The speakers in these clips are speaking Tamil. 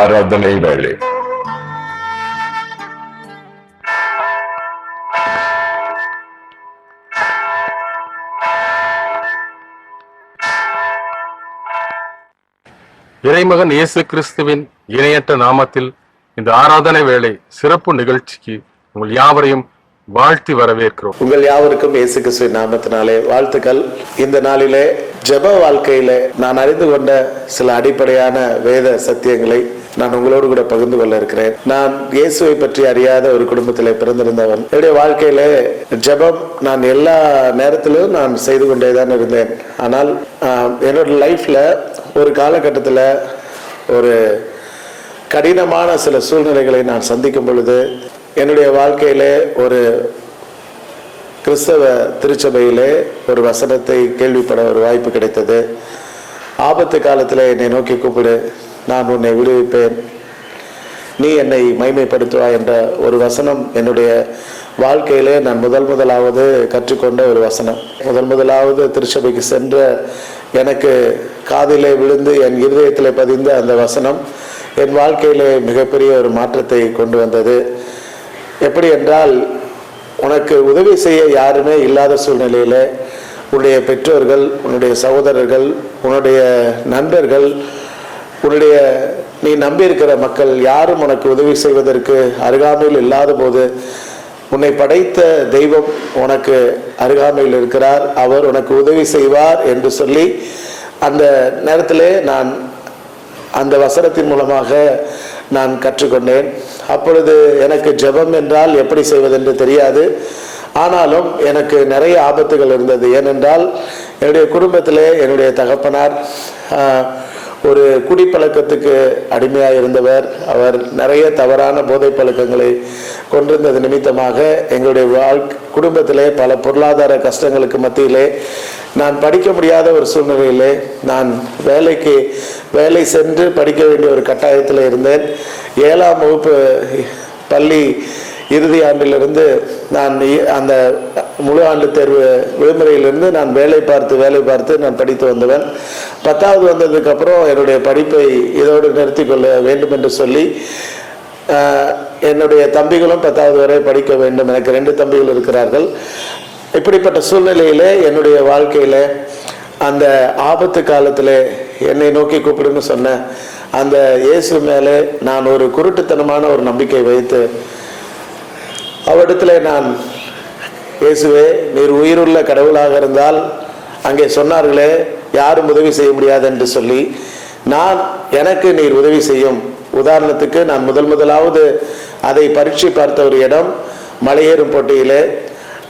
ஆராதனை வேளை. இறைமகன் இயேசு கிறிஸ்துவின் இணையற்ற நாமத்தில் இந்த ஆராதனை வேளை சிறப்பு நிகழ்ச்சிக்கு உங்கள் யாவரையும் வாழ்த்தி வரவேற்கிறோம். உங்கள் யாவருக்கும் இயேசு கிறிஸ்துவின் நாமத்தினாலே வாழ்த்துக்கள். இந்த நாளிலே ஜெப வாழ்க்கையில நான் அறிந்து கொண்ட சில அடிப்படையான வேத சத்தியங்களை நான் உங்களோடு கூட பகிர்ந்து கொள்ள இருக்கிறேன். நான் இயேசுவை பற்றி அறியாத ஒரு குடும்பத்தில் பிறந்திருந்தவன். என்னுடைய வாழ்க்கையில ஜெபம் நான் எல்லா நேரத்திலும் நான் செய்து கொண்டே தான் இருந்தேன். ஆனால் என்னோட லைஃப்ல ஒரு காலகட்டத்தில் ஒரு கடினமான சில சூழ்நிலைகளை நான் சந்திக்கும் பொழுது என்னுடைய வாழ்க்கையிலே ஒரு கிறிஸ்தவ திருச்சபையிலே ஒரு வசனத்தை கேள்விப்பட ஒரு வாய்ப்பு கிடைத்தது. ஆபத்து காலத்தில் என்னை நோக்கி கூப்பிடு. நான் உன்னை விடுவிப்பேன். நீ என்னை மைமைப்படுத்துவாய் என்ற ஒரு வசனம் என்னுடைய வாழ்க்கையிலே நான் முதல் முதலாவது கற்றுக்கொண்ட ஒரு வசனம். முதல் முதலாவது திருச்சபைக்கு சென்ற எனக்கு காதிலே விழுந்து என் இருதயத்தில் பதிந்த அந்த வசனம் என் வாழ்க்கையிலே மிகப்பெரிய ஒரு மாற்றத்தை கொண்டு வந்தது. எப்படி என்றால் உனக்கு உதவி செய்ய யாருமே இல்லாத சூழ்நிலையில் உன்னுடைய பெற்றோர்கள் உன்னுடைய சகோதரர்கள் உன்னுடைய நண்பர்கள் உன்னுடைய நீ நம்பியிருக்கிற மக்கள் யாரும் உனக்கு உதவி செய்வதற்கு அருகாமையில் இல்லாத போது உன்னை படைத்த தெய்வம் உனக்கு அருகாமையில் இருக்கிறார். அவர் உனக்கு உதவி செய்வார் என்று சொல்லி அந்த நேரத்திலே நான் அந்த வசனத்தின் மூலமாக நான் கற்றுக்கொண்டேன். அப்பொழுது எனக்கு ஜெபம் என்றால் எப்படி செய்வதென்று தெரியாது. ஆனாலும் எனக்கு நிறைய ஆபத்துகள் இருந்தது. ஏனென்றால் என்னுடைய குடும்பத்திலே என்னுடைய தகப்பனார் ஒரு குடிப்பழக்கத்துக்கு அடிமையாக இருந்தவர். அவர் நிறைய தவறான போதை பழக்கங்களை கொண்டிருந்தது நிமித்தமாக எங்களுடைய வாழ் குடும்பத்திலே பல பொருளாதார கஷ்டங்களுக்கு மத்தியிலே நான் படிக்க முடியாத ஒரு சூழ்நிலையிலே நான் வேலைக்கு வேலை சென்று படிக்க வேண்டிய ஒரு கட்டாயத்தில் இருந்தேன். ஏழாம் வகுப்பு பள்ளி இறுதி ஆண்டிலிருந்து நான் அந்த முழு ஆண்டு தேர்வு விடுமுறையிலிருந்து நான் வேலை பார்த்து வேலை பார்த்து நான் படித்து வந்தவன். பத்தாவது வந்ததுக்கப்புறம் என்னுடைய படிப்பை இதோடு நிறுத்தி கொள்ள வேண்டும் என்று சொல்லி என்னுடைய தம்பிகளும் பத்தாவது வரை படிக்க வேண்டும். எனக்கு ரெண்டு தம்பிகள் இருக்கிறார்கள். இப்படிப்பட்ட சூழ்நிலையிலே என்னுடைய வாழ்க்கையில் அந்த ஆபத்து காலத்தில் என்னை நோக்கி கூப்பிடுன்னு சொன்ன அந்த இயேசு மேலே நான் ஒரு குருட்டுத்தனமான ஒரு நம்பிக்கை வைத்து அவரிடத்துல நான் இயேசுவே நீர் உயிருள்ள கடவுளாக இருந்தால் அங்கே சொன்னார்களே யாரும் உதவி செய்ய முடியாது என்று சொல்லி நான் எனக்கு நீர் உதவி செய்யும். உதாரணத்துக்கு நான் முதல் முதலாவது அதை பரீட்சை பார்த்த ஒரு இடம் மலையேறும் போட்டியிலே.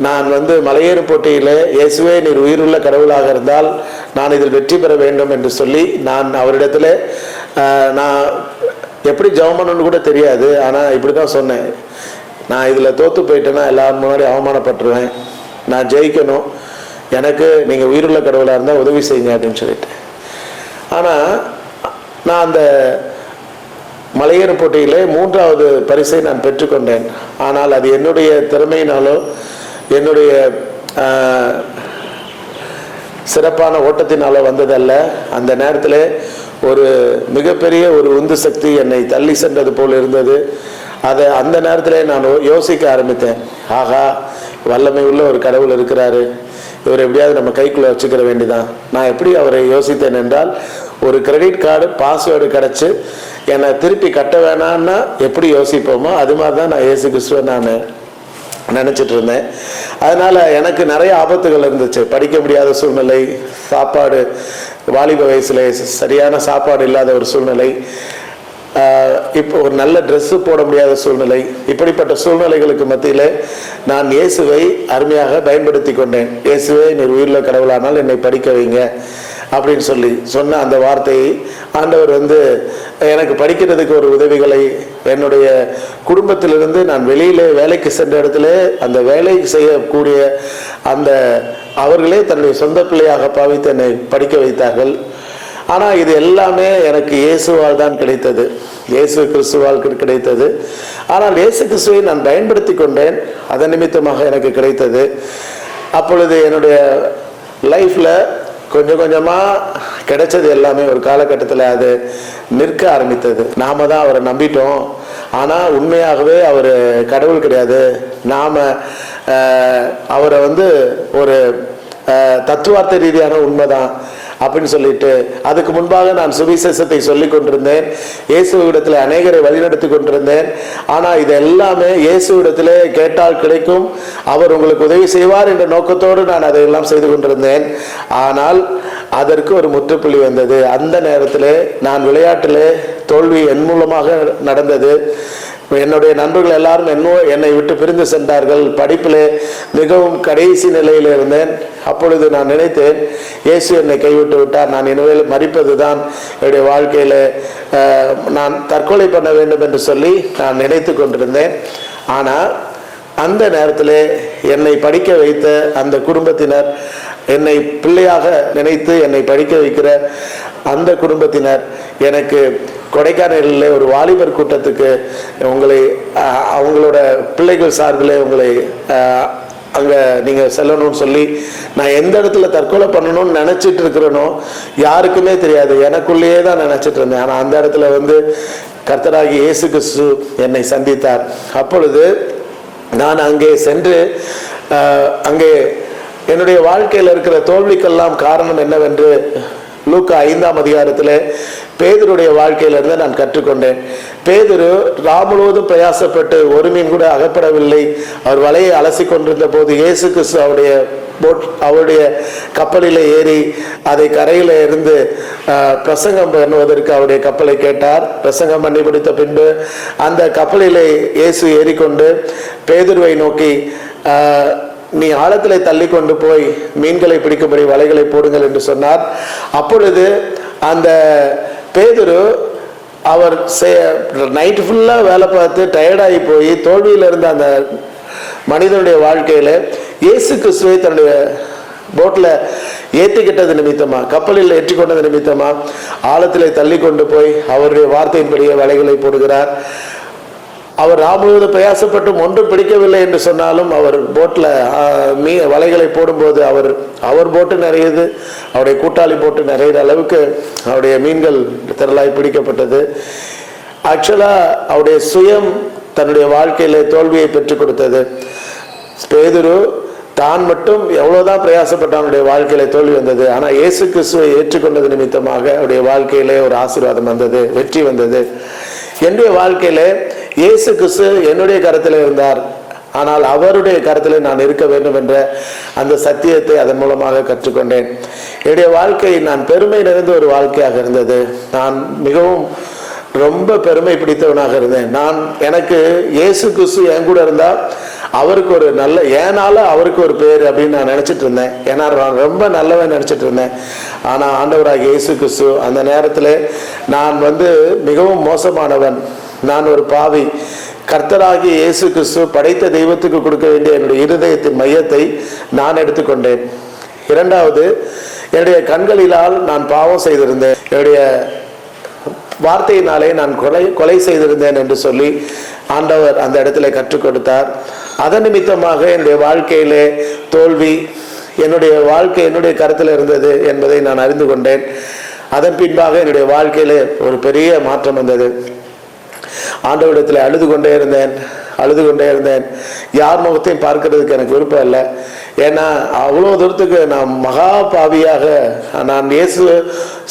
நான் வந்து மலையேறும் போட்டியிலே இயேசுவே நீர் உயிருள்ள கடவுளாக இருந்தால் நான் இதில் வெற்றி பெற வேண்டும் என்று சொல்லி நான் அவரிடத்துல நான் எப்படி ஜெபம் பண்ணணும்னு கூட தெரியாது ஆனால் இப்படி தான் சொன்னேன். நான் இதில் தோற்று போயிட்டேன்னா எல்லாரும் முன்னாடி அவமானப்பட்டுருவேன். நான் ஜெயிக்கணும். எனக்கு நீங்கள் உயிருள்ள கடவுளாக இருந்தால் உதவி செய்யுங்க அப்படின்னு சொல்லிட்டு. ஆனால் நான் அந்த மலையேறு போட்டியிலே மூன்றாவது பரிசை நான் பெற்றுக்கொண்டேன் ஆனால் அது என்னுடைய திறமையினாலோ என்னுடைய சிறப்பான ஓட்டத்தினால வந்ததல்ல. அந்த நேரத்தில் ஒரு மிகப்பெரிய ஒரு உந்து சக்தி என்னை தள்ளி சென்றது போல் இருந்தது. அதை அந்த நேரத்தில் நான் யோசிக்க ஆரம்பித்தேன். ஆகா வல்லமை உள்ள ஒரு கடவுள் இருக்கிறாரு. இவர் எப்படியாவது நம்ம கைக்குள்ளே வச்சுக்கிற வேண்டிதான். நான் எப்படி அவரை யோசித்தேன் என்றால் ஒரு கிரெடிட் கார்டு பாஸ்வேர்டு கிடச்சி என்னை திருப்பி கட்ட வேணான்னா எப்படி யோசிப்போமோ அது மாதிரி தான் நான் ஏசு கிறிஸ்துவை நான் நினச்சிட்டு இருந்தேன். அதனால் எனக்கு நிறைய ஆபத்துகள் இருந்துச்சு. படிக்க முடியாத சூழ்நிலை சாப்பாடு வாலிப வயசுல சரியான சாப்பாடு இல்லாத ஒரு சூழ்நிலை இப்போ ஒரு நல்ல ட்ரெஸ்ஸு போட முடியாத சூழ்நிலை. இப்படிப்பட்ட சூழ்நிலைகளுக்கு மத்தியில் நான் இயேசுவை அருமையாக பயன்படுத்தி கொண்டேன். இயேசுவை நீர் உயிரில் கடவுளானால் என்னை படிக்க வைங்க அப்படின்னு சொல்லி சொன்ன அந்த வார்த்தையை ஆண்டவர் வந்து எனக்கு படிக்கிறதுக்கு ஒரு உதவிகளை என்னுடைய குடும்பத்திலிருந்து நான் வெளியிலே வேலைக்கு சென்ற இடத்துல அந்த வேலை செய்யக்கூடிய அந்த அவர்களே தன்னுடைய சொந்த பிள்ளையாக பாவித்து என்னை படிக்க வைத்தார்கள். ஆனால் இது எல்லாமே எனக்கு இயேசுவால் தான் கிடைத்தது. இயேசு கிறிஸ்துவால் கிடைத்தது. ஆனால் இயேசு கிறிஸ்துவை நான் பயன்படுத்தி கொண்டேன். அதன் நிமித்தமாக எனக்கு கிடைத்தது. அப்பொழுது என்னுடைய லைஃப்பில் கொஞ்சம் கொஞ்சமாக கிடைச்சது எல்லாமே ஒரு காலகட்டத்தில் அது நிற்க ஆரம்பித்தது. நாம தான் அவரை நம்பிட்டோம். ஆனால் உண்மையாகவே அவர் கடவுள் கிடையாது. நாம் அவரை வந்து ஒரு தத்துவார்த்த ரீதியான உண்மைதான். அப்படின்னு சொல்லிட்டு அதுக்கு முன்பாக நான் சுவிசேஷத்தை சொல்லி கொண்டிருந்தேன். இயேசுவிடத்தில் அநேகரை வழிநடத்தி கொண்டிருந்தேன். ஆனால் இது எல்லாமே இயேசுவிடத்திலே கேட்டால் கிடைக்கும். அவர் உங்களுக்கு உதவி செய்வார் என்ற நோக்கத்தோடு நான் அதையெல்லாம் செய்து கொண்டிருந்தேன். ஆனால் அதற்கு ஒரு முற்றுப்புள்ளி வந்தது. அந்த நேரத்தில் நான் விளையாட்டிலே தோல்வி என் மூலமாக நடந்தது. என்னுடைய நண்பர்கள் எல்லாரும் என்னோ என்னை விட்டு பிரிந்து சென்றார்கள். படிப்பிலே மிகவும் கடைசி நிலையில் இருந்தேன். அப்பொழுது நான் நினைத்தேன் இயேசு என்னை கைவிட்டு விட்டார். நான் இனிமேல் மறிப்பதுதான் என்னுடைய வாழ்க்கையில் நான் தற்கொலை பண்ண வேண்டும் என்று சொல்லி நான் நினைத்து கொண்டிருந்தேன். ஆனால் அந்த நேரத்தில் என்னை படிக்க வைத்த அந்த குடும்பத்தினர் என்னை பிள்ளையாக நினைத்து என்னை படிக்க வைக்கிற அந்த குடும்பத்தினர் எனக்கு கொடைக்கானலில் ஒரு வாலிபர் கூட்டத்துக்கு உங்களை அவங்களோட பிள்ளைகள் சார்பில் உங்களை அங்கே நீங்கள் செல்லணும்னு சொல்லி நான் எந்த இடத்துல தற்கொலை பண்ணணும்னு நினச்சிட்டு இருக்கிறேனோ யாருக்குமே தெரியாது. எனக்குள்ளேயே தான் நினச்சிட்டு இருந்தேன். ஆனால் அந்த இடத்துல வந்து கர்த்தராகி இயேசு கிறிஸ்து என்னை சந்தித்தார். அப்பொழுது நான் அங்கே சென்று அங்கே என்னுடைய வாழ்க்கையில் இருக்கிற தோல்விக்கெல்லாம் காரணம் என்னவென்று லூக்கா ஐந்தாம் அதிகாரத்தில் பேதருடைய வாழ்க்கையிலிருந்து நான் கற்றுக்கொண்டேன். பேதுரு ராமுழுவதும் பிரயாசப்பட்டு ஒரு மீன் கூட அகப்படவில்லை. அவர் வலையை அலசி கொண்டிருந்த போது இயேசு கிறிஸ்து அவருடைய போட் அவருடைய கப்பலில் ஏறி அதை கரையில் இருந்து பிரசங்கம் பண்ணுவதற்கு அவருடைய கப்பலை கேட்டார். பிரசங்கம் பண்ணி முடித்த பின்பு அந்த கப்பலிலே இயேசு ஏறிக்கொண்டு பேதுருவை நோக்கி நீ ஆழத்தில் தள்ளி கொண்டு போய் மீன்களை பிடிக்கும்படி வலைகளை போடுங்கள் என்று சொன்னார். அப்பொழுது அந்த பேதுரு அவர் நைட்டு ஃபுல்லாக வேலை பார்த்து டயர்டாகி போய் தோல்வியில் இருந்த அந்த மனிதனுடைய வாழ்க்கையில் இயேசு கிறிஸ்துவை தன்னுடைய போட்டில் ஏற்றிக்கிட்டது நிமித்தமா கப்பலில் ஏற்றி கொண்டது நிமித்தமா ஆழத்திலே தள்ளி கொண்டு போய் அவருடைய வார்த்தையின்படியே வலைகளை போடுகிறார். அவர் ராமுழுவது பிரயாசப்பட்டும் ஒன்றும் பிடிக்கவில்லை என்று சொன்னாலும் அவர் போட்டில் மீ வலைகளை போடும்போது அவர் அவர் போட்டு நிறையுது. அவருடைய கூட்டாளி போட்டு நிறையிற அளவுக்கு அவருடைய மீன்கள் திரளாய் பிடிக்கப்பட்டது. ஆக்சுவலாக அவருடைய சுயம் தன்னுடைய வாழ்க்கையில் தோல்வியை பெற்றுக் கொடுத்தது. பேதுரு தான் மட்டும் எவ்வளோதான் பிரயாசப்பட்ட அவனுடைய வாழ்க்கையில தோல்வி வந்தது. ஆனால் இயேசு கிறிஸ்துவை ஏற்றுக்கொண்டது நிமித்தமாக அவருடைய வாழ்க்கையிலே ஒரு ஆசீர்வாதம் வந்தது வெற்றி வந்தது. என்னுடைய வாழ்க்கையில இயேசு கிறிஸ்து என்னுடைய கருத்தில் இருந்தார். ஆனால் அவருடைய கருத்தில் நான் இருக்க வேண்டும் என்ற அந்த சத்தியத்தை அதன் மூலமாக கற்றுக்கொண்டேன். என்னுடைய வாழ்க்கை நான் பெருமை நிறைந்த ஒரு வாழ்க்கையாக இருந்தது. நான் மிகவும் ரொம்ப பெருமை பிடித்தவனாக இருந்தேன். நான் எனக்கு இயேசு கிறிஸ்து என் கூட இருந்தால் அவருக்கு ஒரு நல்ல ஏனால அவருக்கு ஒரு பேர் அப்படின்னு நான் நினச்சிட்டு இருந்தேன். ஏன்னா நான் ரொம்ப நல்லவன் நினச்சிட்டு இருந்தேன். ஆனால் ஆண்டவராக இயேசு கிறிஸ்து அந்த நேரத்தில் நான் வந்து மிகவும் மோசமானவன். நான் ஒரு பாவி. கர்த்தராகிய இயேசு கிறிஸ்து படைத்த தெய்வத்துக்கு கொடுக்க வேண்டிய என்னுடைய இருதயத்தின் மையத்தை நான் எடுத்துக்கொண்டேன். இரண்டாவது என்னுடைய கண்களிலால் நான் பாவம் செய்திருந்தேன். என்னுடைய வார்த்தையினாலே நான் கொலை கொலை செய்திருந்தேன் என்று சொல்லி ஆண்டவர் அந்த இடத்துல கற்றுக் கொடுத்தார். அதன் நிமித்தமாக என்னுடைய வாழ்க்கையிலே தோல்வி என்னுடைய வாழ்க்கை என்னுடைய கருத்தில் இருந்தது என்பதை நான் அறிந்து கொண்டேன். அதன் பின்பாக என்னுடைய வாழ்க்கையிலே ஒரு பெரிய மாற்றம் வந்தது. ஆண்டவரிடத்தில் அழுது கொண்டே இருந்தேன் அழுது கொண்டே இருந்தேன். யார் முகத்தையும் பார்க்கறதுக்கு எனக்கு விருப்பம் இல்லை. ஏன்னா அவ்வளோ தூரத்துக்கு நான் மகா பாவியாக நான் இயேசு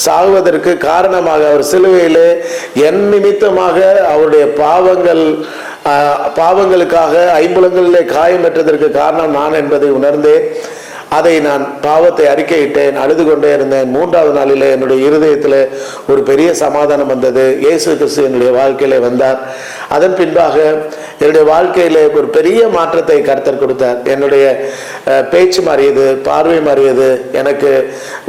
சாகுவதற்கு காரணமாக அவர் சிலுவையிலே என் நிமித்தமாக அவருடைய பாவங்கள் பாவங்களுக்காக ஐம்புலங்களிலே காயம் பெற்றதற்கு காரணம் நான் என்பதை உணர்ந்தேன். அதை நான் பாவத்தை அறிக்கையிட்டேன் அழுது கொண்டே இருந்தேன். மூன்றாவது நாளில் என்னுடைய இருதயத்தில் ஒரு பெரிய சமாதானம் வந்தது. இயேசு கிறிஸ்து என்னுடைய வாழ்க்கையிலே வந்தார். அதன் பின்பாக என்னுடைய வாழ்க்கையில ஒரு பெரிய மாற்றத்தை கருத்தர் கொடுத்தார். என்னுடைய பேச்சு மாறியது பார்வை மாறியது. எனக்கு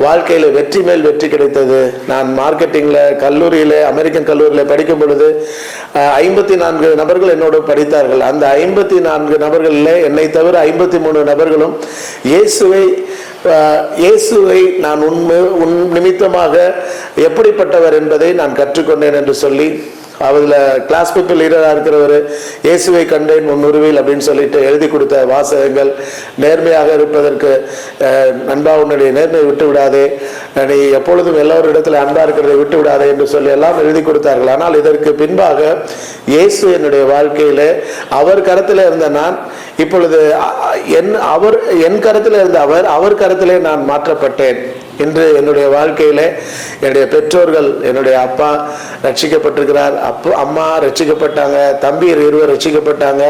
வாழ்க்கையில வெற்றி மேல் வெற்றி கிடைத்தது. நான் மார்க்கெட்டிங்ல கல்லூரியில அமெரிக்கன் கல்லூரியில் படிக்கும் பொழுது ஐம்பத்தி நான்கு நபர்கள் என்னோடு படித்தார்கள். அந்த ஐம்பத்தி நான்கு நபர்களில் என்னை தவிர ஐம்பத்தி மூணு நபர்களும் இயேசு இயேசுவை இயேசுவை நான் உண்மை உன் நிமித்தமாக எப்படிப்பட்டவர் என்பதை நான் கற்றுக்கொண்டேன் என்று சொல்லி அதில் கிளாஸ் பீப்பிள் லீடராக இருக்கிறவர் இயேசுவை கண்டேன் முன்னுருவில் அப்படின்னு சொல்லிட்டு எழுதி கொடுத்த வாசகங்கள் நேர்மையாக இருப்பதற்கு நண்பா உன்னுடைய நேர்மையை விட்டு விடாதே. நீ எப்பொழுதும் எல்லோரிடத்தில் அன்பாக இருக்கிறதை விட்டு விடாதே என்று சொல்லி எல்லாம் எழுதி கொடுத்தார்கள். ஆனால் இதற்கு பின்பாக இயேசு என்னுடைய வாழ்க்கையில் அவர் கரத்தில் இருந்த நான் இப்பொழுது என் அவர் என் கரத்தில் இருந்த அவர் அவர் கரத்திலே நான் மாற்றப்பட்டேன். இன்று என்னுடைய வாழ்க்கையில் என்னுடைய பெற்றோர்கள் என்னுடைய அப்பா ரட்சிக்கப்பட்டிருக்கிறார். அப்போ அம்மா ரட்சிக்கப்பட்டாங்க தம்பி இருவர் ரட்சிக்கப்பட்டாங்க.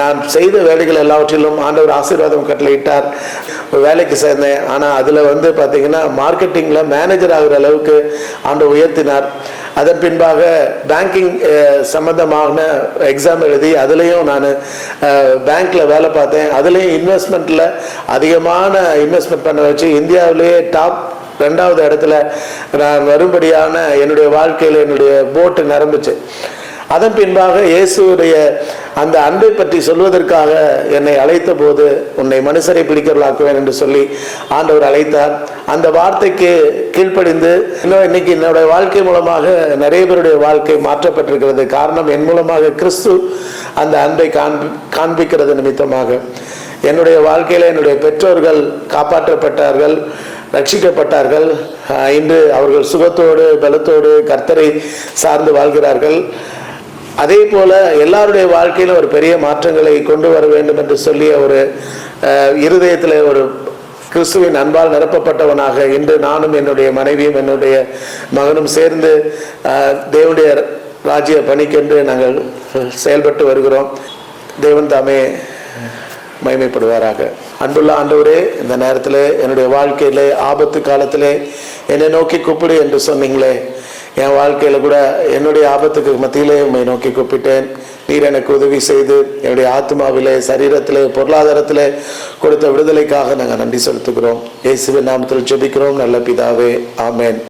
நான் செய்த வேலைகள் எல்லாவற்றிலும் ஆண்டவர் ஆசீர்வாதம் கட்டளையிட்டார். வேலைக்கு சேர்ந்தேன். ஆனால் அதில் வந்து பார்த்தீங்கன்னா மார்க்கெட்டிங்கில் மேனேஜர் ஆகிற அளவுக்கு ஆண்டு உயர்த்தினார். அதன் பின்பாக பேங்கிங் சம்மந்தமான எக்ஸாம் எழுதி அதுலேயும் நான் பேங்க்கில் வேலை பார்த்தேன். அதுலேயும் இன்வெஸ்ட்மெண்ட்டில் அதிகமான இன்வெஸ்ட்மெண்ட் பண்ண வச்சு இந்தியாவிலேயே டாப் ரெண்டாவது இடத்துல நான் வரும்படியான என்னுடைய வாழ்க்கையில் என்னுடைய போட்டு நிரம்பிச்சு. அதன் பின்பாக இயேசுடைய அந்த அன்பை பற்றி சொல்வதற்காக என்னை அழைத்த போது உன்னை மனுஷரை பிடிக்கிறவளாக்குவேன் என்று சொல்லி ஆண்டவர் அழைத்தார். அந்த வார்த்தைக்கு கீழ்ப்படிந்து இன்னும் இன்னைக்கு என்னுடைய வாழ்க்கை மூலமாக நிறைய பேருடைய வாழ்க்கை மாற்றப்பட்டிருக்கிறது. காரணம் என் மூலமாக கிறிஸ்து அந்த அன்பை காண்பி காண்பிக்கிறது நிமித்தமாக. என்னுடைய வாழ்க்கையில் என்னுடைய பெற்றோர்கள் காப்பாற்றப்பட்டார்கள் ரட்சிக்கப்பட்டார்கள். இன்று அவர்கள் சுகத்தோடு பலத்தோடு கர்த்தரை சார்ந்து வாழ்கிறார்கள். அதே போல எல்லாருடைய வாழ்க்கையிலும் ஒரு பெரிய மாற்றங்களை கொண்டு வர வேண்டும் என்று சொல்லி ஒரு இருதயத்தில் ஒரு கிறிஸ்துவின் அன்பால் நிரப்பப்பட்டவனாக இன்று நானும் என்னுடைய மனைவியும் என்னுடைய மகனும் சேர்ந்து தேவனுடைய ராஜ்ய பணிக்கென்று நாங்கள் செயல்பட்டு வருகிறோம். தேவன் தாமே மகிமைப்படுவாராக. அன்புள்ள ஆண்டவரே இந்த நேரத்தில் என்னுடைய வாழ்க்கையிலே ஆபத்து காலத்திலே என்னை நோக்கி கூப்பிடு என்று சொன்னீங்களே. என் வாழ்க்கையில் கூட என்னுடைய ஆபத்துக்கு மத்தியிலே உண்மை நோக்கி கூப்பிட்டேன். நீர் எனக்கு உதவி செய்து என்னுடைய ஆத்மாவிலே சரீரத்திலே பொருளாதாரத்திலே கொடுத்த விடுதலைக்காக நாங்கள் நன்றி செலுத்துகிறோம். இயேசுவின் நாமத்தில் ஜெபிக்கிறோம். நல்ல பிதாவே ஆமேன்.